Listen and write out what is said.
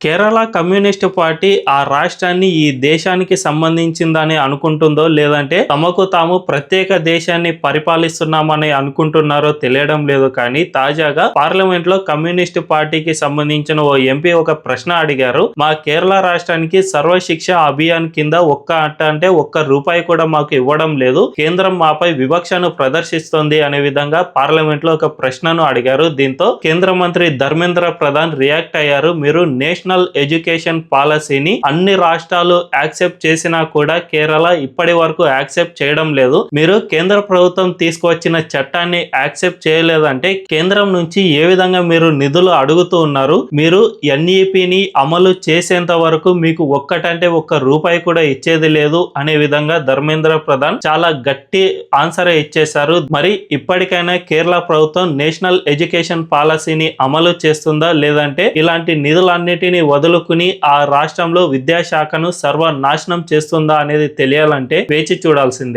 Kerala communist party ఆ రాష్ట్రాన్ని ఈ దేశానికి సంబంధించిందని అనుకుంటుందో లేదంటే తమకు తాము ప్రత్యేక దేశాన్ని పరిపాలిస్తున్నామని అనుకుంటున్నారో తెలియడం లేదు కానీ తాజాగా పార్లమెంట్లో కమ్యూనిస్ట్ పార్టీకి సంబంధించిన ఓ ఎంపీ ఒక ప్రశ్న అడిగారు. మా కేరళ రాష్ట్రానికి సర్వశిక్ష అభియాన్ కింద ఒక్క అట్ట అంటే ఒక్క రూపాయి కూడా మాకు ఇవ్వడం లేదు. కేంద్రం మాపై వివక్షను ప్రదర్శిస్తోంది అనే విధంగా పార్లమెంట్లో ఒక ప్రశ్నను అడిగారు. దీంతో కేంద్ర మంత్రి ధర్మేంద్ర ప్రధాన్ రియాక్ట్ అయ్యారు. మీరు నేషనల్ నేషనల్ ఎడ్యుకేషన్ పాలసీని అన్ని రాష్ట్రాలు యాక్సెప్ట్ చేసినా కూడా కేరళ ఇప్పటి వరకు యాక్సెప్ట్ చేయడం లేదు. మీరు కేంద్ర ప్రభుత్వం తీసుకువచ్చిన చట్టాన్ని యాక్సెప్ట్ చేయలేదంటే కేంద్రం నుంచి ఏ విధంగా మీరు నిధులు అడుగుతూ ఉన్నారు? మీరు ఎన్ఈపిని అమలు చేసేంత వరకు మీకు ఒక్కటంటే ఒక్క రూపాయి కూడా ఇచ్చేది లేదు అనే విధంగా ధర్మేంద్ర ప్రధాన్ చాలా గట్టి ఆన్సర్ ఇచ్చేశారు. మరి ఇప్పటికైనా కేరళ ప్రభుత్వం నేషనల్ ఎడ్యుకేషన్ పాలసీని అమలు చేస్తుందా లేదంటే ఇలాంటి నిధులన్నిటిని వదులుకుని ఆ రాష్ట్రంలో విద్యాశాఖను సర్వనాశనం చేస్తుందా అనేది తెలియాలంటే వేచి చూడాల్సిందే.